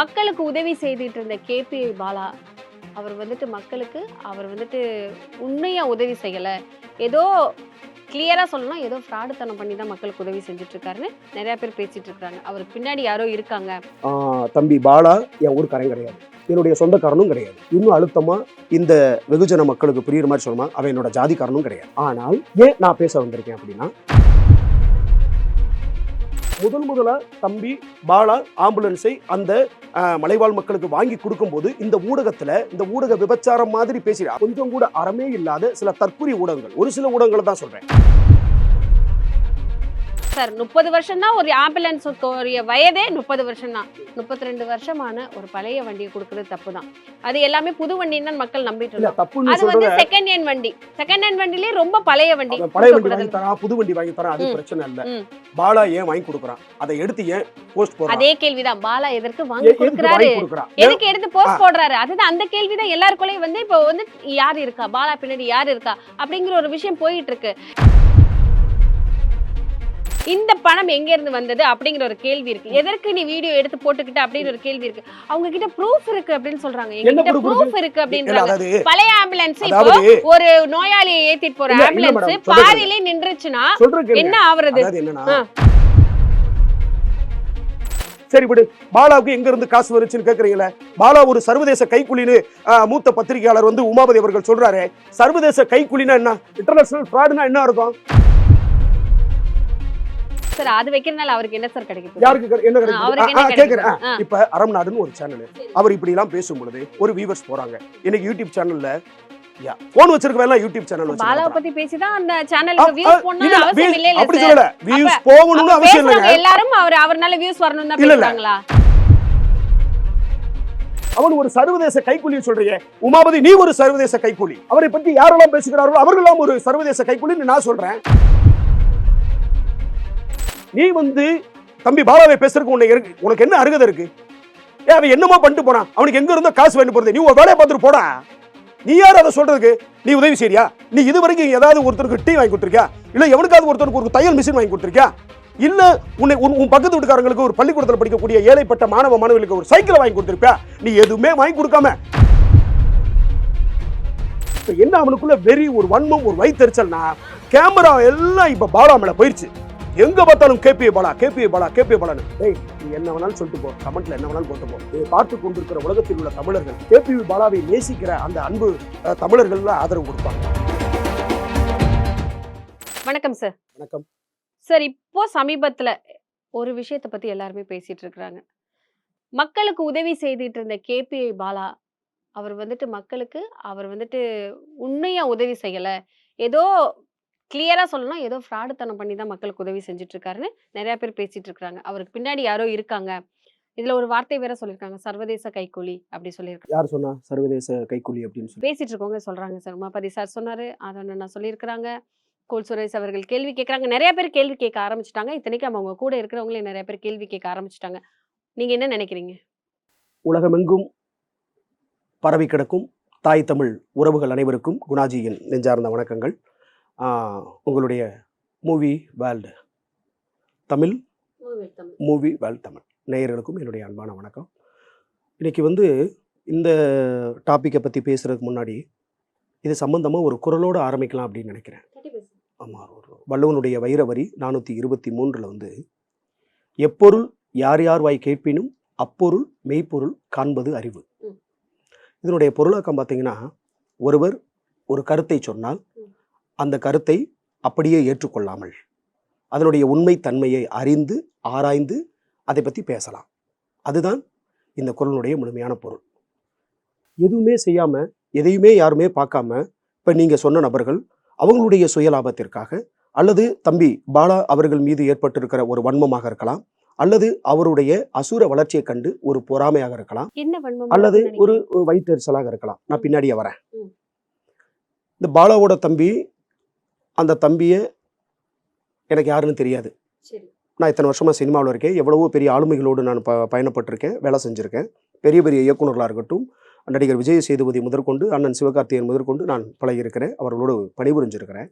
மக்களுக்கு உதவி செய்துட்டு இருந்த கேபிஐ பாலா அவர் வந்துட்டு மக்களுக்கு அவர் வந்துட்டு உண்மையா உதவி செய்யல. ஏதோ கிளியரா சொல்லணும் ஏதோ ஃப்ராடுத்தனம் பண்ணி தான் மக்களுக்கு உதவி செஞ்சுட்டு இருக்காருன்னு நிறைய பேர் பேசிட்டு இருக்காங்க. அவருக்கு பின்னாடி யாரோ இருக்காங்க. தம்பி பாலா என் ஊருக்காரன் கிடையாது. என்னுடைய சொந்தக்காரனும் கிடையாது. இன்னும் அழுத்தமா இந்த வெகுஜன மக்களுக்கு புரியுற மாதிரி சொல்லுமா அவன் என்னோட ஜாதிக்காரனும் கிடையாது. ஆனால் ஏன் நான் பேச வந்திருக்கேன் அப்படின்னா முதல் முதலா தம்பி பாலா ஆம்புலன்ஸை அந்த மலைவாழ் மக்களுக்கு வாங்கி கொடுக்கும்போது இந்த ஊடகத்துல இந்த ஊடக விபச்சாரம் மாதிரி பேசி கொஞ்சம் கூட அறமே இல்லாத சில தற்குறி ஊடகங்கள். ஒரு சில ஊடகங்களை தான் சொல்றேன். சார் முப்பது வருஷம் தான் ஒரு ஆம்புலன்ஸ் வயதே முப்பது வருஷம் தான் முப்பத்தி ரெண்டு வருஷமான ஒரு பழைய வண்டியை கொடுக்கறது தப்பு தான் அது எல்லாமே புது வண்டின்னு மக்கள் நம்பிட்டு தப்புன்னு அது வந்து செகண்ட் ஹேண்ட் வண்டி. செகண்ட் ஹேண்ட் வண்டிலே ரொம்ப பழைய வண்டி. பழைய வண்டி. வாங்கி தரான் புது வண்டி வாங்கி தரான் அது. பிரச்சனை இல்ல. பாலா ஏன் வாங்கி கொடுக்குறான்? அதை எடுத்து ஏன் போஸ்ட் போடுறான்? அதே கேள்விதான். பாலா எதற்கு வாங்கி கொடுக்குறாரு? எதுக்கு எடுத்து போஸ்ட் போடுறாரு? அதுதான் அந்த கேள்விதான். எல்லாருக்குள்ளயும் வந்து இப்போ வந்து யார் இருக்கா? பாலா பின்னாடி யார் இருக்கா? அப்படிங்கிற ஒரு விஷயம் போயிட்டு இருக்கு. இந்த பணம் எங்க இருந்து வந்தது அப்படிங்கிற ஒரு கேள்வி இருக்கு. எதற்கு நீ வீடியோ எடுத்து போட்டுக்கிட்ட அப்படின்னு ஒரு கேள்வி இருக்கு. அவங்க கிட்ட ப்ரூஃப் இருக்கு அப்படின்னு சொல்றாங்க. எங்க என்ன கிட்ட proof ப்ரூஃப் இருக்கு? அப்படின்றாங்க. பழைய ஆம்புலன்ஸ் இப்போ ஒரு நோயாளியை ஏத்திட்டு போற ஆம்புலன்ஸ் பாதியிலே நின்றுச்சுன்னா. என்ன ஆவறது. சரி விடு. பாலாவுக்கு எங்க இருந்து காசு வந்துச்சுன்னு கேக்குறீங்களே? பாலா ஒரு சர்வதேச கைக்குலின்னு ஆ, மூத்த பத்திரிகையாளர் வந்து உமாபதி அவர்கள் சொல்றாரு. சர்வதேச கைக்குலினா என்ன? இன்டர்நேஷனல் ஃப்ராடுனா என்ன அர்த்தம்? சார் அது வைக்கிறதுனால அவருக்கு என்ன சார் கிடைக்கும் யாருக்கு என்ன கிடைக்கும்? கேக்குறேன். இப்ப அறம் நாடுன்னு ஒரு சேனல் அவர் இப்படி எல்லாம் பேசும் பொழுது ஒரு வியூவர்ஸ் போறாங்க. இன்னைக்கு யூடியூப் சேனல்ல போன் வச்சிருக்க எல்லாம் யூடியூப் சேனல் வச்சிருக்காங்க பத்தி பேசிதான் அந்த சேனலுக்கு வியூஸ் இல்ல, அவசியம் இல்ல இல்ல அப்படி சொல்லல. வியூஸ் போகணும்னு அவசியம் பேசுறவங்க எல்லாரும் அவர் அவர்னால வியூஸ் வரணும் தான் இல்ல, இல்ல. பேசுறாங்களா? அவன் ஒரு சர்வதேச கைக்கூலி சொல்றீங்க உமாபதி நீ ஒரு சர்வதேச கைக்கூலி. அவரை பற்றி யாரெல்லாம் பேசுகிறார்களோ அவர்களெல்லாம் ஒரு சர்வதேச கைக்கூலின்னு நான் சொல்றேன். நீ வந்து தம்பி பாலாவை பேசுறதுக்கு உன்னை இருக்கு உனக்கு என்ன அருகதை இருக்கு? ஏ அவன் என்னமோ பண்ணிட்டு போறான். அவனுக்கு எங்க இருந்தோ காசு வேண்டு போறது? நீ உன் வேலையை பார்த்துட்டு போடா. நீ யார் அதை சொல்றதுக்கு? நீ உதவி செய்யா நீ இது வரைக்கும் ஏதாவது ஒருத்தருக்கு டீ வாங்கி கொடுத்துருக்கியா? இல்லை எவனுக்காவது ஒருத்தருக்கு ஒரு தையல் மிஷின் வாங்கி கொடுத்துருக்கியா? இல்ல உன்னை உன் உன் பக்கத்து வீட்டுக்காரங்களுக்கு ஒரு பள்ளிக்கூடத்தில் படிக்கக்கூடிய ஏழைப்பட்ட மாணவ மாணவிகளுக்கு ஒரு சைக்கிளை வாங்கி கொடுத்துருப்பியா? நீ எதுவுமே வாங்கி கொடுக்காம. என்ன அவனுக்குள்ள வெறி ஒரு வன்மம் ஒரு வயிற்றுச்சல்னா கேமரா எல்லாம் இப்ப பாலா மேல போயிருச்சு. எங்க பார்த்தாலும் KPA Bala KPA Bala KPA பாலான்னு. டேய் நீ என்ன வேணாலும் சொல்லிட்டு போ. கமெண்ட்ல என்ன வேணாலும் போட்டு போ. பார்த்து கொண்டிருக்கிற உலகத்தில் உள்ள தமிழர்கள் கேபிவி பாலாவை நேசிக்கிற அந்த அன்பு அஹ், தமிழர்கள்ல ஆதரவு கொடுப்பாங்க. வணக்கம் சார் வணக்கம். சார் இப்போ சமீபத்துல ஒரு விஷயத்தை பத்தி எல்லாருமே பேசிட்டு இருக்காங்க மக்களுக்கு உதவி செய்துட்டு இருந்த கேபிஐ பாலா அவர் வந்துட்டு மக்களுக்கு அவர் வந்துட்டு உண்மையா உதவி செய்யல. ஏதோ கிளியரா சொல்லணும். ஏதோ ஃப்ராடுத்தனம் பண்ணி தான் மக்களுக்கு உதவி செஞ்சுட்டு இருக்காருன்னு நிறைய பேர் பேசிட்டு இருக்காங்க அவருக்கு பின்னாடி யாரோ இருக்காங்க. இதுல ஒரு வார்த்தை வேற சொல்லியிருக்காங்க சர்வதேச கைக்கூலி அப்படி சொல்லியிருக்காங்க யார் சொன்னா சர்வதேச கைக்கூலி அப்படின்னு சொல்லி? பேசிட்டு இருக்கவங்க சொல்றாங்க சார். உமாபதி சார் சொன்னாரு. அதை நான் சொல்லியிருக்கிறாங்க. கோல் சுரேஷ் அவர்கள் கேள்வி கேட்குறாங்க. நிறைய பேர் கேள்வி கேட்க ஆரம்பிச்சிட்டாங்க. இத்தனைக்கும் அவங்க கூட இருக்கிறவங்களே நிறைய பேர் கேள்வி கேட்க ஆரம்பிச்சிட்டாங்க. நீங்க என்ன நினைக்கிறீங்க? உலகமெங்கும் பரவி கிடக்கும் தாய் தமிழ் உறவுகள் அனைவருக்கும் குணாஜியின் நெஞ்சார்ந்த வணக்கங்கள். உங்களுடைய movie world Tamil. Movie world Tamil. நேயர்களுக்கும் என்னுடைய அன்பான வணக்கம். இன்னைக்கு வந்து இந்த டாப்பிக்கை பற்றி பேசுறதுக்கு முன்னாடி இது சம்பந்தமாக ஒரு குரலோடு ஆரம்பிக்கலாம் அப்படின்னு நினைக்கிறேன். ஆமாம் வள்ளுவனுடைய வைரவரி நானூற்றி இருபத்தி மூன்றில் வந்து எப்பொருள் யார் யார் வாய் கேட்பினும் அப்பொருள் மெய்ப்பொருள் காண்பது அறிவு. இதனுடைய பொருளாக்கம் பார்த்தீங்கன்னா ஒருவர் ஒரு கருத்தை சொன்னால். அந்த கருத்தை அப்படியே ஏற்றுக்கொள்ளாமல் அதனுடைய உண்மை தன்மையை அறிந்து ஆராய்ந்து அதை பற்றி பேசலாம். அதுதான் இந்த குரலுடைய முழுமையான பொருள். எதுவுமே செய்யாமல் எதையுமே யாருமே பார்க்காம இப்போ நீங்கள் சொன்ன நபர்கள் அவங்களுடைய சுயலாபத்திற்காக அல்லது தம்பி பாலா அவர்கள் மீது ஏற்பட்டிருக்கிற ஒரு வன்மமாக இருக்கலாம் அல்லது அவருடைய அசுர வளர்ச்சியை கண்டு ஒரு பொறாமையாக இருக்கலாம் அல்லது ஒரு வயிற்றெரிச்சலாக இருக்கலாம். நான் பின்னாடியே வரேன். இந்த பாலாவோட தம்பி அந்த தம்பியை எனக்கு யாருன்னு தெரியாது. நான் இத்தனை வருஷமா சினிமாவில் இருக்கேன். எவ்வளவோ பெரிய ஆளுமைகளோடு நான் ப பயணப்பட்டிருக்கேன். வேலை செஞ்சுருக்கேன். பெரிய பெரிய இயக்குனர்களாக இருக்கட்டும் நடிகர் விஜய் சேதுபதி முதற்கொண்டு அண்ணன் சிவகார்த்திகேயன் முதற்கொண்டு நான் பழகியிருக்கிறேன். அவர்களோடு பணிபுரிஞ்சிருக்கிறேன்.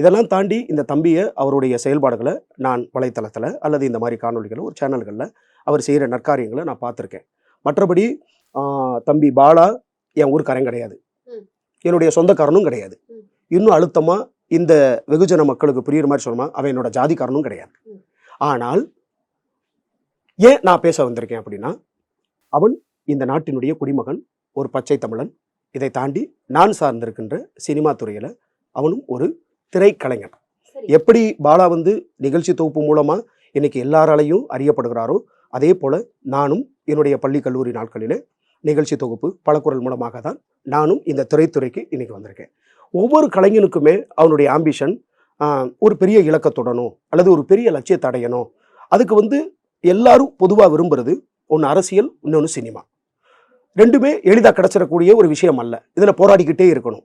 இதெல்லாம் தாண்டி இந்த தம்பியை அவருடைய செயல்பாடுகளை நான் வலைத்தளத்தில் அல்லது இந்த மாதிரி காணொளிகளை ஒரு சேனல்களில் அவர் செய்கிற நற்காரியங்களை நான் பார்த்துருக்கேன். மற்றபடி தம்பி பாலா என் ஊருக்காரன் கிடையாது. என்னுடைய சொந்தக்காரனும் கிடையாது. இன்னும் அழுத்தமா இந்த வெகுஜன மக்களுக்கு புரியுற மாதிரி சொல்லணுமா அவன் என்னோட ஜாதிக்காரனும் கிடையாது. ஆனால் ஏன் நான் பேச வந்திருக்கேன் அப்படின்னா அவன் இந்த நாட்டினுடைய குடிமகன் ஒரு பச்சை தமிழன். இதை தாண்டி நான் சார்ந்திருக்கின்ற சினிமா துறையில அவனும் ஒரு திரைக்கலைஞன். எப்படி பாலா வந்து நிகழ்ச்சி தொகுப்பு மூலமா இன்னைக்கு எல்லாராலையும் அறியப்படுகிறாரோ அதே போல நானும் என்னுடைய பள்ளி கல்லூரி நாட்களிலே நிகழ்ச்சி தொகுப்பு பலக்குரல் மூலமாக தான் நானும் இந்த திரைத்துறைக்கு இன்னைக்கு வந்திருக்கேன். ஒவ்வொரு கலைஞனுக்குமே அவனுடைய ஆம்பிஷன் ஒரு பெரிய இலக்கத்துடனோ அல்லது ஒரு பெரிய லட்சியத்தை அடையணும். அதுக்கு வந்து எல்லாரும் பொதுவாக விரும்புறது ஒன்று அரசியல் இன்னொன்று சினிமா. ரெண்டுமே எளிதாக கிடச்சிடக்கூடிய ஒரு விஷயம் அல்ல. இதில் போராடிக்கிட்டே இருக்கணும்.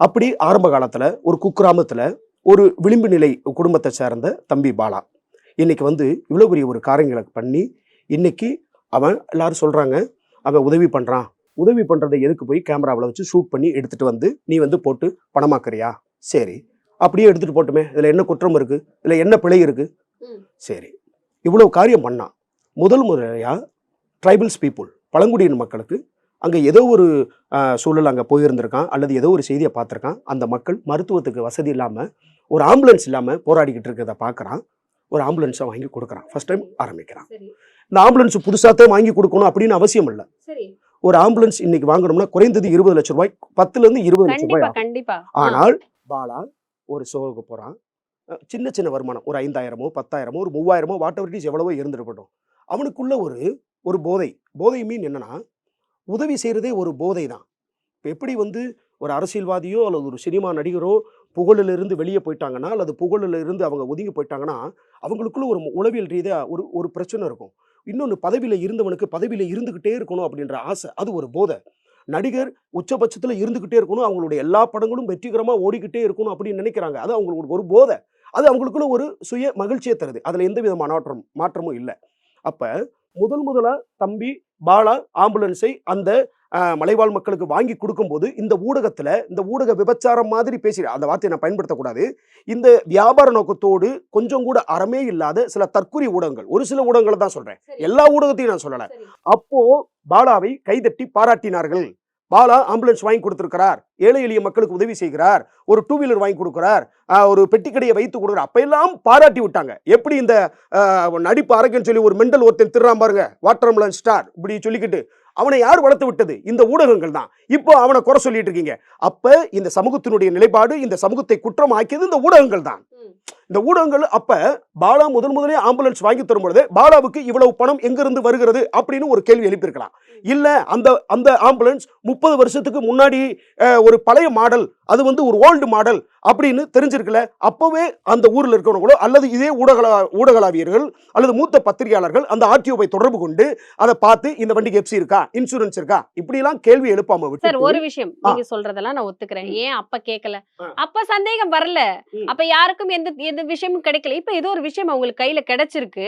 அப்படி ஆரம்ப காலத்தில் ஒரு குக்கிராமத்தில் ஒரு விளிம்பு நிலை குடும்பத்தை சேர்ந்த தம்பி பாலா இன்றைக்கி வந்து இவ்வளோ பெரிய ஒரு காரியங்களை பண்ணி இன்னைக்கு அவன் எல்லாரும் சொல்கிறாங்க அவன் உதவி பண்ணுறான் உதவி பண்ணுறதை எதுக்கு போய் கேமராவில் வச்சு ஷூட் பண்ணி எடுத்துகிட்டு வந்து நீ வந்து போட்டு பணமாக்குறியா? சரி. அப்படியே எடுத்துகிட்டு போட்டுமே. இதில் என்ன குற்றம் இருக்குது இதில் என்ன பிழை இருக்குது. சரி. இவ்வளோ காரியம் பண்ணான் முதல் முறையாக ட்ரைபல்ஸ் பீப்புள் பழங்குடியின மக்களுக்கு அங்கே ஏதோ ஒரு சூழல் அங்கே போயிருந்திருக்கான். அல்லது ஏதோ ஒரு செய்தியை பார்த்துருக்கான். அந்த மக்கள் மருத்துவத்துக்கு வசதி இல்லாமல் ஒரு ஆம்புலன்ஸ் இல்லாமல் போராடிக்கிட்டு இருக்கிறத பார்க்குறான். ஒரு ஆம்புலன்ஸை வாங்கி கொடுக்குறான். ஃபர்ஸ்ட் டைம் ஆரம்பிக்கிறான். இந்த ஆம்புலன்ஸ் புதுசாகத்தே வாங்கி கொடுக்கணும் அப்படின்னு அவசியம் இல்லை. ஒரு ஆம்புலன்ஸ் இன்னைக்கு வாங்கணும்னா குறைந்தது இருபது லட்சம் ரூபாய் பத்துலேருந்து இருபது லட்சம் ரூபாய்? கண்டிப்பா. ஆனால் பாலா ஒரு ஷோவுக்கு போகிறான் சின்ன சின்ன வருமானம். ஒரு ஐந்தாயிரமோ பத்தாயிரமோ ஒரு மூவாயிரமோ வாட் எவர் எவ்வளவோ இருந்துருக்கட்டும் அவனுக்குள்ள ஒரு ஒரு போதை. போதை மீன் என்னன்னா உதவி செய்கிறதே ஒரு போதை தான். இப்போ எப்படி வந்து ஒரு அரசியல்வாதியோ அல்லது ஒரு சினிமா நடிகரோ புகழிலிருந்து வெளியே போயிட்டாங்கன்னா அல்லது புகழில் இருந்து அவங்க ஒதுங்கி போயிட்டாங்கன்னா அவங்களுக்குள்ள ஒரு உளவியல் ரீதியாக ஒரு ஒரு பிரச்சனை இருக்கும். இன்னொன்று பதவியில் இருந்தவனுக்கு பதவியில் இருந்துக்கிட்டே இருக்கணும் அப்படின்ற ஆசை. அது ஒரு போதை. நடிகர் உச்சபட்சத்தில் இருந்துக்கிட்டே இருக்கணும். அவங்களுடைய எல்லா படங்களும் வெற்றிகரமாக ஓடிக்கிட்டே இருக்கணும் அப்படின்னு நினைக்கிறாங்க. அது அவங்களுக்கு ஒரு போதை. அது அவங்களுக்குள்ள ஒரு சுய மகிழ்ச்சியை தருது. அதில் எந்த விதமான மாற்றம் மாற்றமும் இல்லை. அப்போ முதல் முதலாக தம்பி பாலா ஆம்புலன்ஸை அந்த மலைவாழ் மக்களுக்கு வாங்கி கொடுக்கும்போது இந்த ஊடகத்தில் இந்த ஊடக விபச்சாரம் மாதிரி பேசி அந்த வார்த்தையை நான் பயன்படுத்தக்கூடாது. இந்த வியாபார நோக்கத்தோடு கொஞ்சம் கூட அறமே இல்லாத சில தற்குறி ஊடகங்கள். ஒரு சில ஊடகங்களை தான் சொல்கிறேன் எல்லா ஊடகத்தையும் நான் சொல்லலை. சரி. அப்போ பாலாவை கைதட்டி பாராட்டினார்கள். பாலா ஆம்புலன்ஸ் வாங்கி கொடுத்திருக்கிறார். ஏழை எளிய மக்களுக்கு உதவி செய்கிறார். ஒரு டூ வீலர் வாங்கி கொடுக்கிறார். ஒரு பெட்டிக்கடையை வைத்து கொடுக்குறார். அப்ப எல்லாம் பாராட்டி விட்டாங்க. எப்படி இந்த நடிப்பு அரக்கன்னு சொல்லி ஒரு மெண்டல் ஒருத்தன் திருறான் பாருங்க. Watermelon star. இப்படி சொல்லிக்கிட்டு அவனை யார் வளர்த்து விட்டது? இந்த ஊடகங்கள் தான். இப்போ அவனை குறை சொல்லிட்டு இருக்கீங்க. அப்ப இந்த சமூகத்தினுடைய நிலைப்பாடு இந்த சமூகத்தை குற்றம் ஆக்கியது இந்த ஊடகங்கள் தான். இந்த ஊடகங்கள் அப்ப பாலா முதல் முதலே ஆம்புலன்ஸ் வாங்கி தரும் பொழுது பாலாவுக்கு இவ்வளவு பணம் எங்கிருந்து வருகிறது? அப்படின்னு ஒரு கேள்வி எழுப்பியிருக்கலாம். இல்ல அந்த அந்த ஆம்புலன்ஸ் முப்பது வருஷத்துக்கு முன்னாடி ஒரு பழைய மாடல் அது வந்து ஒரு ஓல்டு மாடல் அப்படின்னு தெரிஞ்சிருக்கல அப்பவே அந்த ஊர்ல இருக்கிறவங்களோ அல்லது இதே ஊடக ஊடகளாவியர்கள் அல்லது மூத்த பத்திரிகையாளர்கள் அந்த ஆர்டிஓவை தொடர்பு கொண்டு அதை பார்த்து இந்த வண்டிக்கு எப்சி இருக்கா இன்சூரன்ஸ் இருக்கா இப்படி எல்லாம் கேள்வி எழுப்பாம சார் விட்டு ஒரு விஷயம். நீங்க சொல்றதெல்லாம் நான் ஒத்துக்கிறேன். ஏன் அப்ப கேட்கல. அப்ப சந்தேகம் வரல. அப்ப யாருக்கும் எந்த எந்த விஷயமும் கிடைக்கல இப்ப ஏதோ ஒரு விஷயம் அவங்களுக்கு கையில கிடைச்சிருக்கு.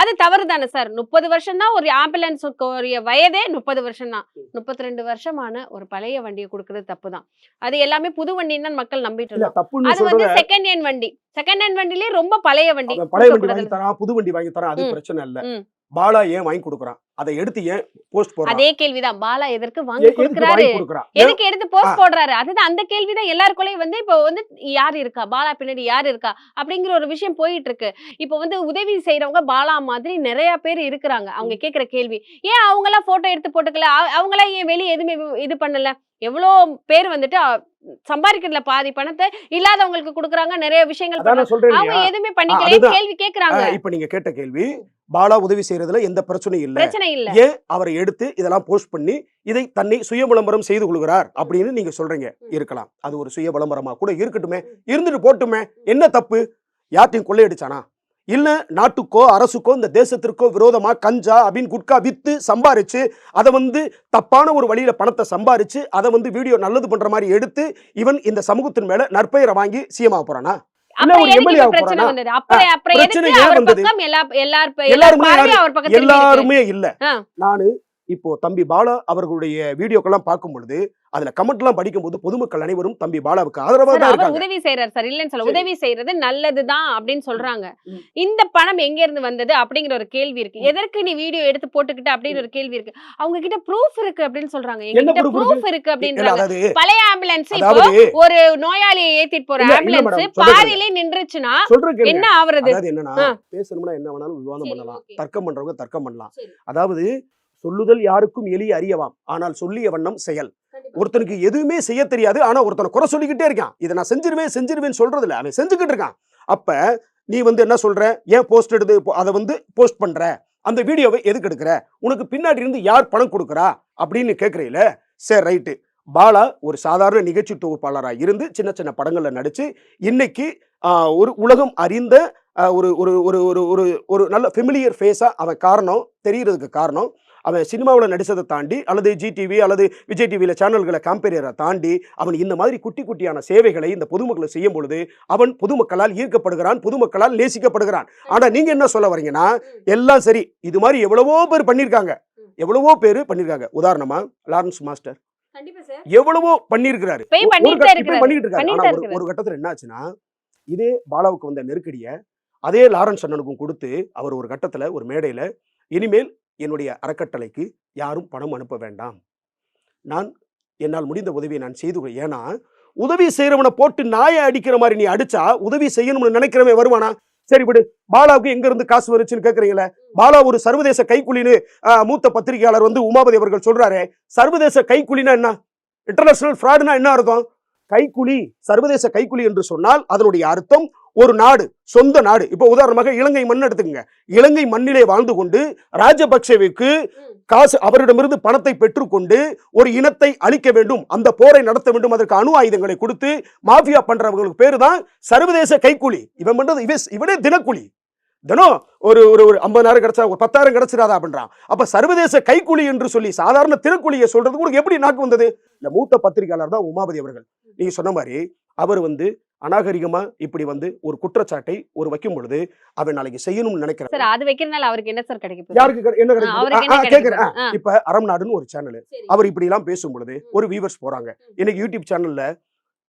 அது தவறு தானே சார் முப்பது வருஷம் தான் ஒரு ஆம்புலன்ஸுக்கு உரிய வயதே முப்பது வருஷம் தான். முப்பத்தி ரெண்டு வருஷமான ஒரு பழைய வண்டியை கொடுக்கறது தப்பு தான் அது எல்லாமே புது வண்டின்னு தான் மக்கள் நம்பிட்டு தப்புன்னு அது வந்து செகண்ட் ஹேண்ட் வண்டி செகண்ட் ஹேண்ட் வண்டிலேயே ரொம்ப பழைய வண்டி பழைய வண்டி. வாங்கி தரான் புது வண்டி வாங்கி தரான் அது. பிரச்சனை இல்ல. பாலா ஏன் வாங்கி கொடுக்குறான்? அதை எடுத்து ஏன் போஸ்ட் போடுறான்? அதே கேள்விதான். பாலா எதற்கு வாங்கி கொடுக்குறாரு? எதுக்கு எடுத்து போஸ்ட். போடுறாரு? அதுதான் அந்த கேள்விதான் எல்லாருக்குள்ளயும் வந்து இப்போ வந்து யார் இருக்கா? பாலா பின்னாடி யார் இருக்கா? அப்படிங்கிற ஒரு விஷயம் போயிட்டு இருக்கு இப்போ வந்து உதவி செய்யறவங்க பாலா மாதிரி நிறைய பேர் இருக்கிறாங்க. அவங்க கேக்குற கேள்வி ஏன் அவங்க எல்லாம் போட்டோ எடுத்து போட்டுக்கல? அவ- அவங்க எல்லாம் ஏன் வெளியே எதுவுமே இது பண்ணல? எவ்வளோ பேர் வந்துட்டு சம்பாதிக்கிறதுல பாதி பணத்தை இல்லாதவங்களுக்கு கொடுக்குறாங்க நிறைய விஷயங்கள் அவங்க? எதுவுமே பண்ணிக்கல. கேள்வி கேக்குறாங்க? ஆ, இப்ப நீங்க கேட்ட கேள்வி பாலா உதவி செய்யறதுல எந்த பிரச்சனையும் இல்ல. பிரச்சனை இல்ல. ஏன் அவரை எடுத்து இதெல்லாம் போஸ்ட் பண்ணி இதை தன்னை சுய விளம்பரம் செய்து கொள்கிறார் அப்படின்னு நீங்க சொல்றீங்க. இருக்கலாம். அது ஒரு சுய விளம்பரமா கூட இருக்கட்டுமே. இருந்துட்டு போட்டுமே. என்ன தப்பு? யார்ட்டையும் கொள்ளையடிச்சானா? இல்ல நாட்டுக்கோ அரசுக்கோ இந்த தேசத்திற்கோ விரோதமா கஞ்சா அபின் குட்கா வித்து சம்பாரிச்சு அதை வந்து தப்பான ஒரு வழியில பணத்தை சம்பாரிச்சு அதை வந்து வீடியோ நல்லது பண்ற மாதிரி எடுத்து இவன் இந்த சமூகத்தின் மேல நற்பெயரை வாங்கி சிஎம் ஆக போறானா? இல்ல அப்புறம் ஒரு எதுக்கு எம்எல்ஏ இப்ப ஆக பிரச்சனை போறானா? வந்தது? அப்புறம் அப்புறம் பிரச்சனை எதுக்கு ஏன் அவர் வந்தது? பக்கம் எல்லா எல்லார் ப- எல்லார் எல்லாருமே இல்ல. நானு இப்போ தம்பி பாலா அவர்களுடைய வீடியோக்கெல்லாம் பார்க்கும் பொழுது அதுல கமெண்ட்லாம் படிக்கும்போது பொதுமக்கள் அனைவரும் தம்பி பாலாவுக்கு ஆதரவா தான் உதவி செய்யறாரு சார் இல்லைன்னு சொல்ல. உதவி செய்யறது நல்லதுதான் அப்படின்னு சொல்றாங்க. இந்த பணம் எங்க இருந்து வந்தது அப்படிங்கிற ஒரு கேள்வி இருக்கு. எதற்கு நீ வீடியோ எடுத்து போட்டுக்கிட்ட அப்படின்னு ஒரு கேள்வி இருக்கு அவங்க கிட்ட ப்ரூஃப் இருக்கு அப்படின்னு சொல்றாங்க என்ன எங்க கிட்ட proof ப்ரூஃப் இருக்கு அப்படின்றாங்க பழைய ஆம்புலன்ஸ் இப்போ ஒரு நோயாளியை ஏத்திட்டு போற ஆம்புலன்ஸ் பாதியிலே நின்றுச்சுன்னா. என்ன ஆவறது என்னன்னா. பேசணும்னா என்ன வேணாலும் விவாதம் பண்ணலாம். தர்க்கம் பண்றவங்க தர்க்கம் பண்ணலாம். அதாவது சொல்லுதல் யாருக்கும் எளிய அறியவாம். ஆனால் சொல்லிய வண்ணம் செயல். ஒருத்தனுக்கு எதுவுமே செய்ய தெரியாது ஆனா ஒருத்தனை குறை சொல்லிக்கிட்டே இருக்கான். இதை நான் செஞ்சிருவேன் செஞ்சிருவேன்னு சொல்றது இல்ல அவன் செஞ்சுக்கிட்டு இருக்கான். அப்ப நீ வந்து என்ன சொல்ற? ஏன் போஸ்ட் எடுத்து அதை வந்து போஸ்ட் பண்ற? அந்த வீடியோவை எதுக்கு எடுக்கிற? உனக்கு பின்னாடி இருந்து யார் பணம் கொடுக்குறா? அப்படின்னு கேட்குறீல சரி ரைட்டு. பாலா ஒரு சாதாரண நிகழ்ச்சி தொகுப்பாளராக இருந்து சின்ன சின்ன படங்களில் நடித்து இன்னைக்கு ஒரு உலகம் அறிந்த ஒரு ஒரு ஒரு ஒரு ஒரு நல்ல ஃபெமிலியர் ஃபேஸாக அவன் காரணம் தெரியறதுக்கு காரணம் அவன் சினிமாவில் நடித்ததை தாண்டி அல்லது ஜிடிவி அல்லது விஜய் டிவியில் சேனல்களை காம்பேரியரை தாண்டி அவன் இந்த மாதிரி குட்டி குட்டியான சேவைகளை இந்த பொதுமக்களுக்கு செய்யும் பொழுது அவன் பொதுமக்களால் ஈர்க்கப்படுகிறான் பொதுமக்களால் நேசிக்கப்படுகிறான். ஆனால் நீங்கள் என்ன சொல்ல வரீங்கன்னா எல்லாம் சரி இது மாதிரி எவ்வளவோ பேர் பண்ணியிருக்காங்க. எவ்வளவோ பேர் பண்ணியிருக்காங்க. உதாரணமா லாரன்ஸ் மாஸ்டர். எவ்வளவோ பண்ணியிருக்கிறாரு. பண்ணிட்டு இருக்காரு ஆனா. ஒரு கட்டத்துல என்ன ஆச்சுன்னா இதே பாலாவுக்கு வந்த நெருக்கடியை அதே லாரன்ஸ் அண்ணனுக்கும் கொடுத்து அவர் ஒரு கட்டத்துல ஒரு மேடையில இனிமேல் என்னுடைய அறக்கட்டளைக்கு யாரும் பணம் அனுப்ப வேண்டாம். நான் என்னால் முடிந்த உதவியை நான் செய்து ஏன்னா உதவி செய்கிறவனை போட்டு நாயை அடிக்கிற மாதிரி நீ அடிச்சா உதவி செய்யணும்னு நினைக்கிறவன் வருவானா? சரி விடு பாலாவுக்கு எங்க இருந்து காசு வருச்சுன்னு கேக்குறீங்களே? பாலா ஒரு சர்வதேச கைக்குலின்னு மூத்த பத்திரிகையாளர் வந்து உமாபதி அவர்கள் சொல்றாரு சர்வதேச கைக்குழினா என்ன? இன்டர்நேஷனல் ஃப்ராடுனா என்ன அர்த்தம்? கைக்குலி சர்வதேச கைக்குலி என்று சொன்னால் அதனுடைய அர்த்தம் ஒரு நாடு சொந்த நாடு. இப்போ உதாரணமாக இலங்கை மண் எடுத்துக்கங்க. இலங்கை மண்ணிலே வாழ்ந்து கொண்டு ராஜபக்சேவுக்கு காசு அவரிடமிருந்து பணத்தை பெற்றுக்கொண்டு ஒரு இனத்தை அழிக்க வேண்டும் அந்த போரை நடத்த வேண்டும் அதற்கு அணு ஆயுதங்களை கொடுத்து மாஃபியா பண்றவங்களுக்கு பேரு தான் சர்வதேச கைக்கூலி. இவன் பண்றது இவன் இவனே தினக்கூலி. தினம் ஒரு ஒரு ஒரு ஐம்பதாயிரம் கிடைச்சா ஒரு பத்தாயிரம் கிடைச்சிடாதா அப்படின்றான் அப்ப சர்வதேச கைக்கூலி என்று சொல்லி சாதாரண தினக்கூலியை சொல்றதுக்கு உங்களுக்கு எப்படி நாக்கு வந்தது? இந்த மூத்த பத்திரிகையாளர் தான் உமாபதி அவர்கள். நீங்க சொன்ன மாதிரி அவர் வந்து அநாகரிகமா இப்படி வந்து ஒரு குற்றச்சாட்டை ஒரு வைக்கும் பொழுது அவன் நாளைக்கு செய்யணும்னு நினைக்கிறேன். சார் அது வைக்கிறதுனால அவருக்கு என்ன சார் கிடைக்கும் யாருக்கு என்ன கிடைக்கும் கேக்குறேன். இப்ப அறம் நாடுன்னு ஒரு சேனல். அவர் இப்படி எல்லாம் பேசும் பொழுது ஒரு வியூவர்ஸ் போறாங்க. இன்னைக்கு யூடியூப் சேனல்ல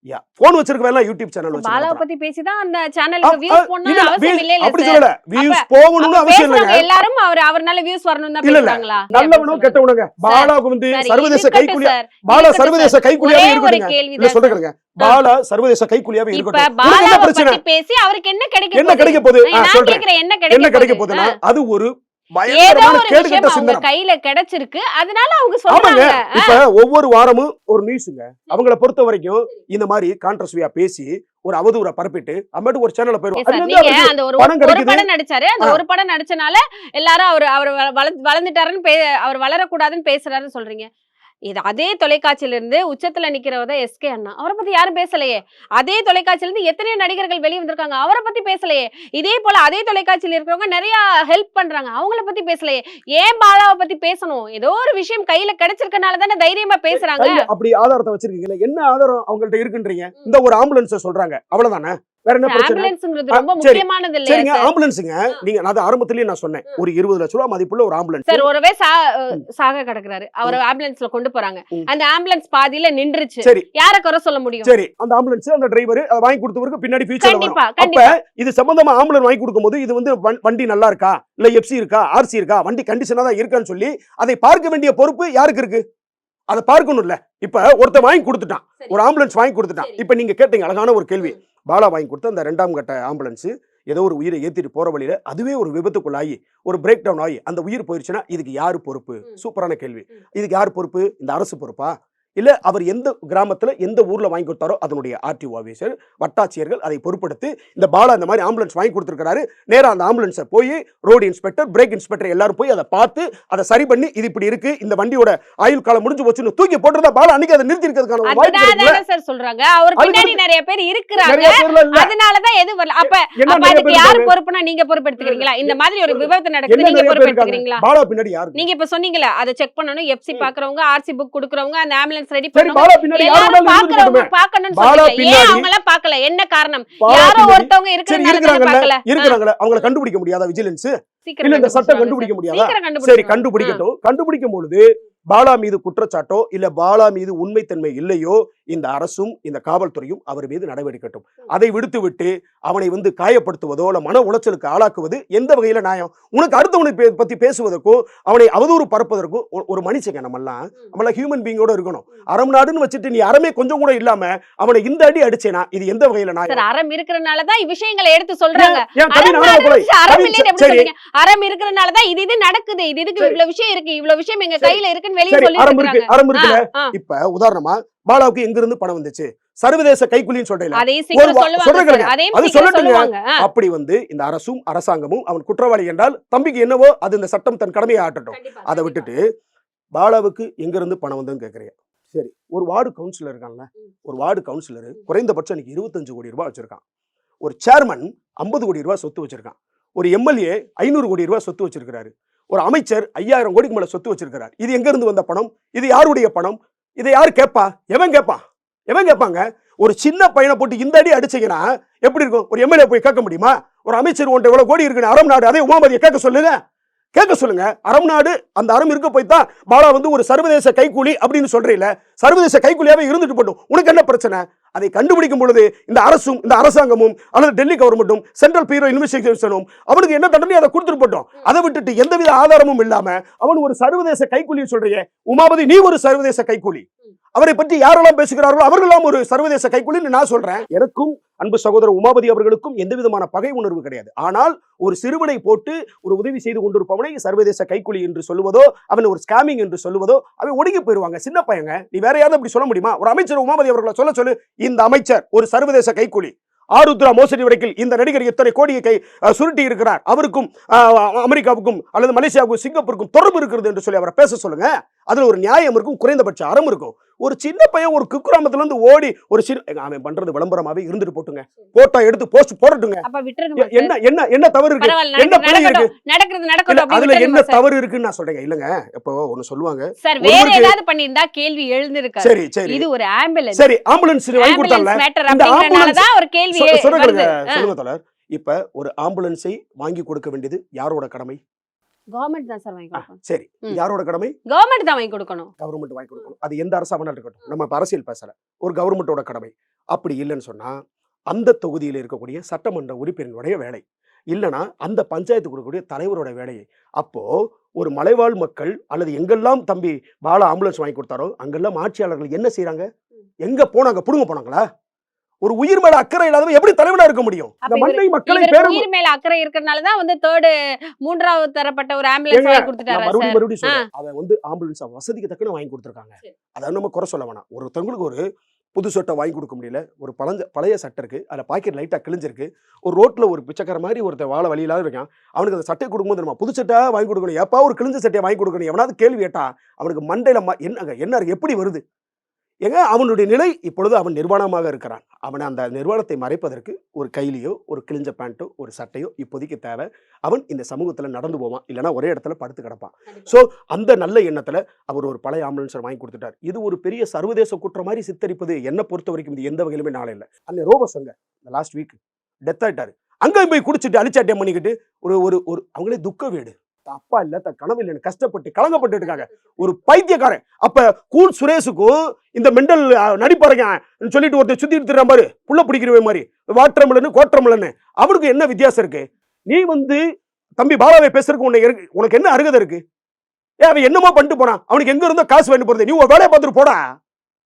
யா போன் வச்சிருக்கவன் எல்லாம் யூடியூப் சேனல் பாலாவை வச்சிருக்காங்க பத்தி பேசிதான் அந்த சேனலுக்கு வியூஸ் போடணும்னு இல்ல, அவசியம் இல்ல இல்ல அப்படி சொல்லல. வியூஸ் போகணும்னு அவசியம் பேசுறவங்க எல்லாரும் அவர் அவர்னால வியூஸ் வரணும் தான் இல்ல, இல்ல. பேசுறாங்களா? நல்லவனும் கெட்டவனுங்க. பாலாவுக்கு வந்து சரி, சர்வதேச கைக்குலியா. பாலா சர்வதேச சார். கைக்குலியாவே கேள்வி இல்ல தான். சொல்லுங்க பாலா சர்வதேச கைக்குலியாவே இருக்கட்டும். பாலாவை பிரச்சனை? பத்தி பேசி அவருக்கு என்ன கிடைக்க என்ன கிடைக்க போகுது? என்ன கிடைக்க போகுதுன்னா அது ஒரு ஏதோ ஒரு விஷயம் அவங்க கையில கிடைச்சிருக்கு. அதனால அவங்க சொல்றாங்க. இப்ப ஒவ்வொரு வாரமும் ஒரு நியூஸுங்க அவங்கள பொறுத்த வரைக்கும் இந்த மாதிரி கான்ட்ரஸ்வியா பேசி ஒரு அவதூறை பரப்பிட்டு அம்மாட்டு ஒரு சேனல்ல அவருக்கு அந்த ஒரு. படம் நடிச்சாரு. அந்த. ஒரு படம் நடிச்சனால எல்லாரும் அவர் அவர் வள- வள- வளர்ந்துட்டாருன்னு அவர் வளரக்கூடாதுன்னு பேசுறாருன்னு சொல்றீங்க. இது அதே தொலைக்காட்சியில இருந்து உச்சத்துல நிக்கிறவர் தான் எஸ்கே அண்ணா. அவரை பத்தி யாரும் பேசலையே. அதே தொலைக்காட்சியில இருந்து எத்தனையோ நடிகர்கள் வெளியே வந்திருக்காங்க. அவரை பத்தி பேசலையே. இதே போல அதே தொலைக்காட்சியில இருக்கிறவங்க நிறைய ஹெல்ப் பண்றாங்க. அவங்கள பத்தி பேசலையே. ஏன் பாலாவை பத்தி பேசணும்? ஏதோ ஒரு விஷயம் கையில கிடைச்சிருக்கனால தானே தைரியமா பேசுறாங்க. அப்படி ஆதாரத்தை வச்சிருக்கீங்களா. என்ன ஆதாரம் அவங்கள்ட்ட இருக்குன்றீங்க? இந்த ஒரு ஆம்புலன்ஸ் சொல்றாங்க. அவ்வளவுதானே? வேற என்ன பிரச்சனை? ஆம்புலன்ஸ்ங்கிறது ஆ, ரொம்ப சரி. முக்கியமானது இல்லையா சரிங்க சார்? ஆம்புலன்ஸுங்க. நீங்க நான் ஆரம்பத்திலேயே நான் சொன்னேன். ஒரு இருபது லட்ச ரூபா மதிப்புள்ள ஒரு ஆம்புலன்ஸ். சார் ஒருவே சா அஹ் சாக கிடக்குறாரு. அவர் ஆம்புலன்ஸ்ல கொண்டு போறாங்க. அந்த ஆம்புலன்ஸ் பாதியில நின்றுச்சு. சரி. யார குறை சொல்ல முடியும்? சரி அந்த ஆம்புலன்ஸ் அந்த டிரைவர் அதை வாங்கி கொடுத்தவருக்கு பின்னாடி அப்ப இது சம்பந்தமா ஆம்புலன்ஸ் வாங்கி கொடுக்கும்போது இது வந்து வண்- வண்டி நல்லா இருக்கா? இல்ல எஃப்சி இருக்கா? ஆர்சி இருக்கா? வண்டி கண்டிஷனா தான் இருக்கான்னு சொல்லி அதை பார்க்க வேண்டிய பொறுப்பு யாருக்கு இருக்கு? அதை பார்க்கணும்ல. இப்ப ஒருத்தன் வாங்கி கொடுத்துட்டான். ஒரு ஆம்புலன்ஸ் வாங்கி கொடுத்துட்டான். இப்ப நீங்க கேட்டீங்க அழகான ஒரு கேள்வி. பாலா வாங்கி கொடுத்த அந்த ரெண்டாம் கட்ட ஆம்புலன்ஸ் ஏதோ ஒரு உயிரை ஏத்திட்டு போற வழியில அதுவே ஒரு விபத்துக்குள்ளாகி ஒரு பிரேக் டவுன் ஆகி அந்த உயிர் போயிருச்சுன்னா இதுக்கு யாரு பொறுப்பு. சூப்பரான கேள்வி. இதுக்கு யார் பொறுப்பு இந்த அரசு பொறுப்பா இல்ல அவர் எந்த கிராமத்துல எந்த ஊர்ல வாங்கி கொடுத்தாரோ அதனுடைய ஆர்டிஓ ஆபீசர் வட்டாட்சியர்கள் அதை பொறுப்படுத்தி இந்த பாலா இந்த மாதிரி ஆம்புலன்ஸ் வாங்கி கொடுத்துருக்காரு நேரா அந்த ஆம்புலன்ஸை போய் ரோடு இன்ஸ்பெக்டர் பிரேக் இன்ஸ்பெக்டர் எல்லாரும் போய் அதை பார்த்து அதை சரி பண்ணி இது இப்படி இருக்கு இந்த வண்டியோட ஆயுள் காலம் முடிஞ்சு போச்சுன்னு தூக்கி போட்டிருந்தா பாலா அன்னைக்கு அதை நிறுத்தி இருக்கிறதுக்கான வாய்ப்பு சார் சொல்றாங்க. அவர் பின்னாடி நிறைய பேர் இருக்கிறாங்க. அதனாலதான் எது வரல. அப்ப அதுக்கு யாரு? பொறுப்புனா நீங்க பொறுப்பெடுத்துக்கிறீங்களா? இந்த மாதிரி ஒரு விபத்து நடக்குது நீங்க பொறுப்பெடுத்துக்கிறீங்களா? பாலா பின்னாடி யாரு நீங்க இப்ப சொன்னீங்கல்ல அதை செக் பண்ணணும் எஃப்சி. பாக்குறவங்க ஆர்சி புக் குடுக்குறவங்க அந்த ஆம்புலன்ஸ் விஜிலன்ஸ் ரெடி பண்ணணும். பின்னாடி- அவங்க எல்லாம் பாக்கல என்ன காரணம்? யாரோ ஒருத்தவங்க பாக்கல இருக்கிறாங்களே அவங்கள கண்டுபிடிக்க முடியாதா? விஜிலன்ஸ் இல்ல இந்த சட்டம் கண்டுபிடிக்க. முடியாதா? சரி. கண்டுபிடிக்கட்டும். கண்டுபிடிக்கும் பொழுது பாலா மீது குற்றச்சாட்டோ இல்ல பாலா மீது உண்மைத்தன்மை இல்லையோ இந்த அரசும் இந்த காவல்துறையும் அவர் மீது நடவடிக்கட்டும். அதை விடுத்து விட்டு அவனை வந்து காயப்படுத்துவதோ இல்ல மன உளைச்சலுக்கு ஆளாக்குவது எந்த வகையில நியாயம்? உனக்கு அடுத்தவனை பத்தி பேசுவதற்கும் அவனை அவதூறு பரப்புவதற்கும் ஒரு- மனுஷங்க நம்மெல்லாம். நம்மள ஹியூமன் பீங்கோட இருக்கணும். அறம் நாடுன்னு வச்சுட்டு நீ அறமே கொஞ்சம் கூட இல்லாம அவனை இந்த அடி அடிச்சேனா? இது எந்த வகையில நியாயம்? அறம் இருக்கிறனாலதான் விஷயங்களை எடுத்து சொல்றாங்க. அறம் இருக்கிறனாலதான் இது இது நடக்குது. இது இதுக்கு. இவ்வளவு விஷயம் இருக்கு? இவ்வளவு விஷயம் எங்க. கையில சொல்லி அறம் இருக்கு இருக்காங்க அறம் இருக்குல்ல? இப்ப உதாரணமா பாலாவுக்கு எங்க இருந்து பணம் வந்துச்சு? சர்வதேச கைக்கூலின்னு சொல்றேன். அப்படி வந்து இந்த அரசும் அரசாங்கமும் அவன் குற்றவாளி என்றால் தம்பிக்கு என்னவோ அது இந்த சட்டம் தன் கடமையை ஆட்டட்டும் அதை விட்டுட்டு பாலாவுக்கு எங்க இருந்து பணம் வந்ததுன்னு கேக்குறீங்க. சரி ஒரு வார்டு கவுன்சிலர் இருக்கான்ல? ஒரு வார்டு கவுன்சிலர் குறைந்தபட்சம் இன்னைக்கு இருபத்தஞ்சு கோடி ரூபாய் வச்சிருக்கான். ஒரு சேர்மன் ஐம்பது கோடி ரூபாய் சொத்து வச்சிருக்கான். ஒரு எம்எல்ஏ ஐநூறு கோடி ரூபாய் சொத்து வச்சிருக்கிறாரு. ஒரு அமைச்சர் ஐயாயிரம் கோடிக்கு மேல சொத்து வச்சிருக்கிறார். இது எங்க இருந்து வந்த பணம்? இது யாருடைய பணம்? இதை யார் கேட்பா? எவன் கேட்பான் எவன் கேட்பாங்க? ஒரு சின்ன பையனை போட்டு இந்த அடி அடிச்சீங்கன்னா எப்படி இருக்கும்? ஒரு எம்எல்ஏ போய் கேட்க முடியுமா? ஒரு அமைச்சர் உன்ட்ட எவ்வளவு கோடி இருக்குன்னு அறம் நாடு அதே உமாபதியை கேட்க சொல்லுங்க. கேட்க சொல்லுங்க. அறம் நாடு அந்த அறம் இருக்க போய் தான் பாலா வந்து ஒரு சர்வதேச கைக்கூலி அப்படின்னு சொல்றீங்களே சர்வதேச கைக்கூலியாவே இருந்துட்டு போட்டோம். உனக்கு என்ன பிரச்சனை? அதை கண்டுபிடிக்கும் பொழுது இந்த அரசும் இந்த அரசாங்கமும் அல்லது டெல்லி கவர்மெண்ட்டும் சென்ட்ரல் பீரோ இன்வெஸ்டிகேஷனும் அவனுக்கு என்ன தண்டனை அதை போட்டோம். அதை விட்டுட்டு எந்தவித ஆதாரமும் இல்லாம அவன் ஒரு சர்வதேச கைக்கூலி சொல்றீங்க உமாபதி நீ ஒரு சர்வதேச கைக்கூலி. அவரை பற்றி யாரெல்லாம் பேசுகிறார்களோ அவர்களெல்லாம் ஒரு சர்வதேச கைக்கூலின்னு நான் சொல்றேன். எனக்கும் அன்பு சகோதரர் உமாபதி அவர்களுக்கும் எந்த விதமான பகை உணர்வு கிடையாது. ஆனால் ஒரு சிறுவனை போட்டு ஒரு உதவி செய்து கொண்டிருப்பவனை சர்வதேச கைக்கூலி என்று சொல்லுவதோ அவன் ஒரு ஸ்கேமிங் என்று சொல்லுவதோ அவன் ஒடுங்கி போயிருவாங்க. சின்ன பையங்க நீ வேற யாராவது அப்படி சொல்ல முடியுமா? ஒரு அமைச்சர் உமாபதி அவர்களை சொல்ல சொல்லு. இந்த அமைச்சர் ஒரு சர்வதேச கைக்கூலி ஆருத்ரா மோசடி வழக்கில் இந்த நடிகர் இத்தனை கோடியை கை சுருட்டி இருக்கிறார். அவருக்கும் அமெரிக்காவுக்கும் அல்லது மலேசியாவுக்கும் சிங்கப்பூருக்கும் தொடர்பு இருக்கிறது என்று சொல்லி அவரை பேச சொல்லுங்க. அதில் ஒரு நியாயம் இருக்கும் குறைந்தபட்ச அறம் இருக்கும். ஒரு சின்ன பையன் ஒரு குக்கிராமத்துல இருந்து ஓடி ஒரு சின்ன அவன் பண்றது விளம்பரமாவே இருந்துட்டு போட்டுங்க. போட்டோ எடுத்து போஸ்ட் போடட்டுங்க. என்ன என்ன என்ன தவறு இருக்கு? என்ன பிழை இருக்கு? அதுல என்ன. தவறு இருக்குன்னு நான் சொல்றேங்க. இல்லங்க இப்போ ஒண்ணு சொல்லுவாங்க. சார் வேற ஏதாவது பண்ணியிருந்தா கேள்வி எழுந்திருக்காரு சரி சரி. இது ஒரு ஆம்புலன்ஸ் சரி ஆம்புலன்ஸ் வாங்கி கொடுத்தால. ஆம்புலன்ஸ் இந்த அப்படிங்கறனாலதான் ஒரு கேள்வி சொல்லுங்க சொல்லுங்க இப்ப ஒரு ஆம்புலன்ஸை வாங்கி கொடுக்க வேண்டியது யாரோட கடமை? கவர்மெண்ட் தான் சார் வாங்கி கொடுக்கணும். சரி. யாரோட கடமை? கவர்மெண்ட் தான் வாங்கி கொடுக்கணும். கவர்மெண்ட் வாங்கி கொடுக்கணும். அது எந்த அரசாங்கனா இருக்கட்டும். நம்ம அரசியல் பேசல. ஒரு கவர்மெண்டோட கடமை. அப்படி இல்லைன்னு சொன்னா அந்த தொகுதியில் இருக்கக்கூடிய சட்டமன்ற உறுப்பினருடைய வேலை. இல்லைன்னா அந்த பஞ்சாயத்து கொடுக்கக்கூடிய தலைவரோட வேலையை. அப்போ ஒரு மலைவாழ் மக்கள் அல்லது எங்கெல்லாம் தம்பி பாலா ஆம்புலன்ஸ் வாங்கி கொடுத்தாரோ அங்கெல்லாம் ஆட்சியாளர்கள் என்ன செய்றாங்க? எங்க போனாங்க? புடுங்க போனாங்களா? ஒரு உயிர் மேல அக்கறை இல்லாதவன் எப்படி தலைவனா இருக்க முடியும்? இந்த மண்ணை மக்களை பேரும் உயிர் மேல அக்கறை இருக்கறனாலதான் வந்து தேர்டு மூன்றாவது தரப்பட்ட ஒரு ஆம்புலன்ஸ் வாங்கி கொடுத்துட்டாரா மறுபடியும் மறுபடியும் சொல்றேன். அவன் வந்து ஆம்புலன்ஸ் வசதிக்கு தக்கன வாங்கி கொடுத்துருக்காங்க. அதாவது நம்ம குறை சொல்ல வேணாம். ஒருத்தவங்களுக்கு ஒரு புது சட்டை வாங்கி கொடுக்க முடியல. ஒரு பழஞ்ச பழைய சட்டை இருக்கு. அதில் பாக்கெட் லைட்டாக கிழிஞ்சிருக்கு. ஒரு ரோட்ல ஒரு பிச்சைக்கார மாதிரி ஒருத்தன் வாழ வழி இல்லாத இருக்கான். அவனுக்கு அந்த சட்டை கொடுக்கும்போது நம்ம புது சட்டை வாங்கி கொடுக்கணும். எப்பா ஒரு கிழிஞ்ச சட்டையை வாங்கி கொடுக்கணும். எவனாவது கேள்வி கேட்டா அவனுக்கு மண்டையில ம- என்ன என்ன? எப்படி வருது? ஏங்க அவனுடைய நிலை இப்பொழுது அவன் நிர்வாணமாக இருக்கிறான். அவன் அந்த நிர்வாணத்தை மறைப்பதற்கு ஒரு கைலியோ ஒரு கிழிஞ்ச பேண்ட்டோ ஒரு சட்டையோ இப்போதைக்கு தேவை. அவன் இந்த சமூகத்தில் நடந்து போவான். இல்லைன்னா ஒரே இடத்துல படுத்து கிடப்பான். ஸோ அந்த நல்ல எண்ணத்துல அவர் ஒரு பழைய ஆம்புலன்ஸை வாங்கி கொடுத்துட்டார். இது ஒரு பெரிய சர்வதேச குற்றம் மாதிரி சித்தரிப்பது. என்ன பொறுத்த வரைக்கும் இது எந்த வகையிலுமே நாளை இல்லை. அந்த ரோபஸ் அங்க இந்த லாஸ்ட் வீக் டெத் ஆயிட்டாரு. அங்க போய் குடிச்சிட்டு அழிச்சாட்டியம் பண்ணிக்கிட்டு ஒரு ஒரு ஒரு அவங்களே துக்க வீடு. அப்பா இல்ல கனவு இல்லைன்னு கஷ்டப்பட்டு கலங்கப்பட்டு இருக்காங்க. ஒரு பைத்தியக்காரன். அப்ப கூல் சுரேஷுக்கும் இந்த மெண்டல் நடிப்பாருங்க சொல்லிட்டு ஒருத்தர் சுத்தி எடுத்துற மாதிரி புள்ள பிடிக்கிறவன் மாதிரி. வாட்டரமில்லன்னு கோட்டரமில்லன்னு அவனுக்கு என்ன வித்தியாசம் இருக்கு? நீ வந்து தம்பி பாலாவை பேசுறதுக்கு உனக்கு இருக்கு- உனக்கு என்ன அருகதை இருக்கு? ஏ அவன் என்னமோ பண்ணிட்டு போனான் அவனுக்கு எங்க இருந்தோ காசு வேண்டி போறது? நீ உன் வேலையை பார்த்துட்டு போடா.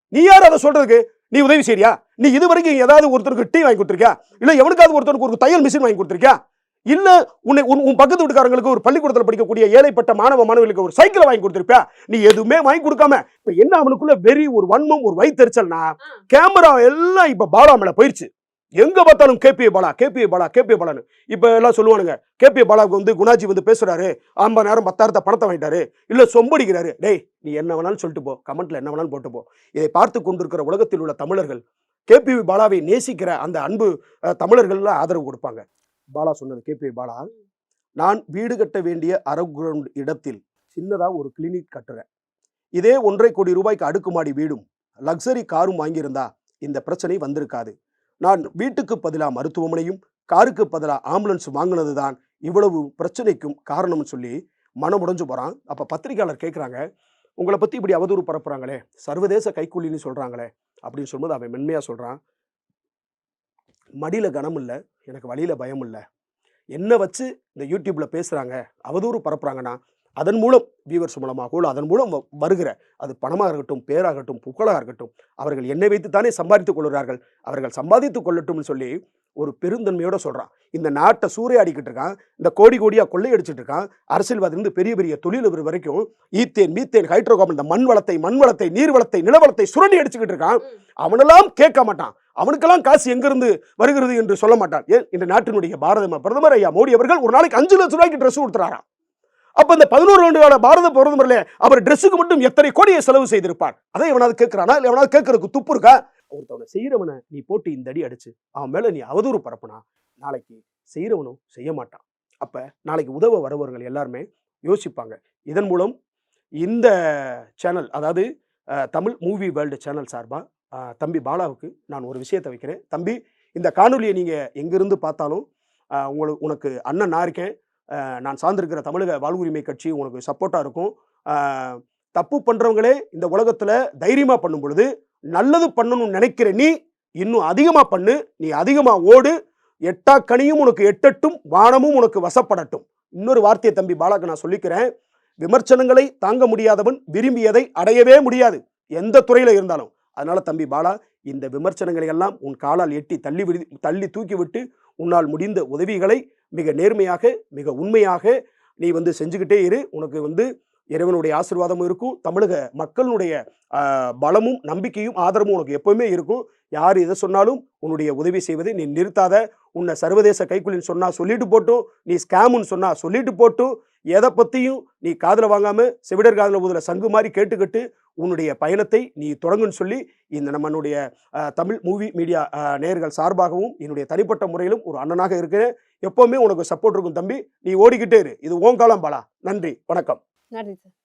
நீ யார் அதை சொல்றதுக்கு? நீ உதவி செய்யா நீ இது வரைக்கும் ஏதாவது ஒருத்தருக்கு டீ வாங்கி கொடுத்துருக்கியா? இல்ல எவனுக்காவது ஒருத்தருக்கு ஒரு தையல் மிஷின் வாங்கி கொடுத்துருக்கியா? இல்ல உன்னை உன் உன் பக்கத்து வீட்டுக்காரங்களுக்கு ஒரு பள்ளிக்கூடத்தில் படிக்கக்கூடிய ஏழைப்பட்ட மாணவ மாணவிகளுக்கு ஒரு சைக்கிளை வாங்கி கொடுத்துருப்பியா? நீ எதுவுமே வாங்கி கொடுக்காம இப்ப என்ன அவனுக்குள்ள வெறி ஒரு வன்மம் ஒரு வைத்தறிச்சல்னா கேமரா எல்லாம் இப்ப பாலா மேல போயிருச்சு. எங்க பார்த்தாலும் KPA Bala KPA Bala KPA பாலான்னு. இப்ப எல்லாம் சொல்லுவானுங்க கேபிஏ பாலாவுக்கு வந்து குணாஜி வந்து பேசுறாரு ஐம்பதாயிரம் பத்தாயிரத்தை பணத்தை வாங்கிட்டாரு இல்ல சொம்படிக்கிறாரு. டேய் நீ என்ன வேணாலும் சொல்லிட்டு போ கமெண்ட்ல என்ன வேணாலும் போட்டு போ. இதை பார்த்து கொண்டிருக்கிற உலகத்தில் உள்ள தமிழர்கள் கேபி பாலாவை நேசிக்கிற அந்த அன்பு தமிழர்கள்லாம் ஆதரவு கொடுப்பாங்க. பாலா சொன்னது கேபி பாலா. நான் வீடு கட்ட வேண்டிய அரகுரவுண்ட் இடத்தில் சின்னதாக ஒரு கிளினிக் கட்டுறேன். இதே ஒன்றரை கோடி ரூபாய்க்கு அடுக்குமாடி வீடும் லக்ஸரி காரும் வாங்கியிருந்தா இந்த பிரச்சனை வந்திருக்காது. நான் வீட்டுக்கு பதிலாக மருத்துவமனையும் காருக்கு பதிலாக ஆம்புலன்ஸ் வாங்கினது தான் இவ்வளவு பிரச்சனைக்கும் காரணம்னு சொல்லி மனம் உடைஞ்சு போகிறான் அப்போ பத்திரிக்கையாளர் கேட்குறாங்க உங்களை பற்றி இப்படி அவதூறு பரப்புகிறாங்களே சர்வதேச கைக்கூலின்னு சொல்கிறாங்களே அப்படின்னு சொல்லும்போது அவன் மென்மையாக சொல்கிறான் மடியில் கனம் இல்லை எனக்கு வழியில் பயம் இல்லை. என்ன வச்சு இந்த யூடியூப்பில் பேசுகிறாங்க அவதூறு பரப்புறாங்கன்னா அதன் மூலம் வியூவர்ஸ் மூலமாகவோ அதன் மூலம் வருகிற அது பணமாக இருக்கட்டும் பேராகட்டும் புகழாக இருக்கட்டும் அவர்கள் என்னை வைத்து தானே சம்பாதித்துக் கொள்கிறார்கள் அவர்கள் சம்பாதித்துக் கொள்ளட்டும்னு சொல்லி ஒரு பெருந்தன்மையோட சொல்கிறான் இந்த நாட்டை சூறையாடிக்கிட்டு இருக்கான் இந்த கோடி கோடியாக கொள்ளையடிச்சிட்டு இருக்கான் அரசியல்வாதிலிருந்து பெரிய பெரிய தொழிலதிபர் வரைக்கும் ஈத்தேன் மீத்தேன் ஹைட்ரோ கார்பன் இந்த மண் வளத்தை மண் வளத்தை நீர் வளத்தை நில வளத்தை சுரண்டி அடிச்சுக்கிட்டு இருக்கான். அவனெல்லாம் கேட்க மாட்டான். அவனுக்கெல்லாம் காசு எங்கிருந்து வருகிறது என்று சொல்ல மாட்டான். ஏன்? இந்த நாட்டினுடைய பாரத ம- பிரதமர் ஐயா மோடி அவர்கள் ஒரு நாளைக்கு அஞ்சு லட்சம் ரூபாய்க்கு ட்ரெஸ் கொடுத்துறாராம் அப்போ இந்த பதினோரு ஆண்டு கால பாரத பிரதமர்ல அவர் ட்ரெஸ்ஸுக்கு மட்டும் எத்தனை கோடியை செலவு செய்திருப்பார்? அதை எவனாவது கேட்கிறானா? இல்லை எவனாவது கேட்கறதுக்கு துப்பு இருக்கா? ஒருத்தவனை செய்கிறவனை நீ போட்டு இந்த அடி அடிச்சு அவன் மேலே நீ அவதூறு பரப்புனா நாளைக்கு செய்கிறவனும் செய்ய மாட்டான். அப்போ நாளைக்கு உதவ வரவர்கள் எல்லாருமே யோசிப்பாங்க. இதன் மூலம் இந்த சேனல் அதாவது தமிழ் மூவி வேர்ல்டு சேனல் சார்பாக தம்பி பாலாவுக்கு நான் ஒரு விஷயத்தை வைக்கிறேன். தம்பி இந்த காணொலியை நீங்கள் எங்கிருந்து பார்த்தாலும் உங்களுக்கு உனக்கு அண்ணன் நான் இருக்கேன். நான் சார்ந்திருக்கிற தமிழக வாழ்வுரிமை கட்சி உனக்கு சப்போர்ட்டாக இருக்கும். தப்பு பண்ணுறவங்களே இந்த உலகத்தில் தைரியமாக பண்ணும் பொழுது நல்லது பண்ணணும்னு நினைக்கிற நீ இன்னும் அதிகமாக பண்ணு. நீ அதிகமாக ஓடு. எட்டா கனியும் உனக்கு எட்டட்டும் வானமும் உனக்கு வசப்படட்டும். இன்னொரு வார்த்தையை தம்பி பாலாக்கு நான் சொல்லிக்கிறேன். விமர்சனங்களை தாங்க முடியாதவன் விரும்பியதை அடையவே முடியாது. எந்த துறையில் இருந்தாலும். அதனால் தம்பி பாலா இந்த விமர்சனங்களை எல்லாம் உன் காலால் எட்டி தள்ளி விடு தள்ளி தூக்கிவிட்டு உன்னால் முடிந்த உதவிகளை மிக நேர்மையாக மிக உண்மையாக நீ வந்து செஞ்சுக்கிட்டே இரு. உனக்கு வந்து இறைவனுடைய ஆசீர்வாதமும் இருக்கும். தமிழக மக்களுடைய பலமும் நம்பிக்கையும் ஆதரவும் உனக்கு எப்பவுமே இருக்கும். யார் எதை சொன்னாலும் உன்னுடைய உதவி செய்வதை நீ நிறுத்தாத. உன்னை சர்வதேச கைக்குள்ளின்னு சொன்னால் சொல்லிட்டு போட்டும். நீ ஸ்கேமுன்னு சொன்னால் சொல்லிட்டு போட்டும். எதை பற்றியும் நீ காதில் வாங்காமல் செவிடர் காதில் ஊதுல சங்கு மாதிரி கேட்டுக்கிட்டு உன்னுடைய பயணத்தை நீ தொடங்குன்னு சொல்லி இந்த நம்மளுடைய தமிழ் மூவி மீடியா நேயர்கள் சார்பாகவும் என்னுடைய தனிப்பட்ட முறையிலும் ஒரு அண்ணனாக இருக்கிறேன். எப்போவுமே உனக்கு சப்போர்ட் இருக்கும் தம்பி. நீ ஓடிக்கிட்டே இரு. இது ஓங்காலம் பாலா நன்றி. வணக்கம். நன்றி சார்.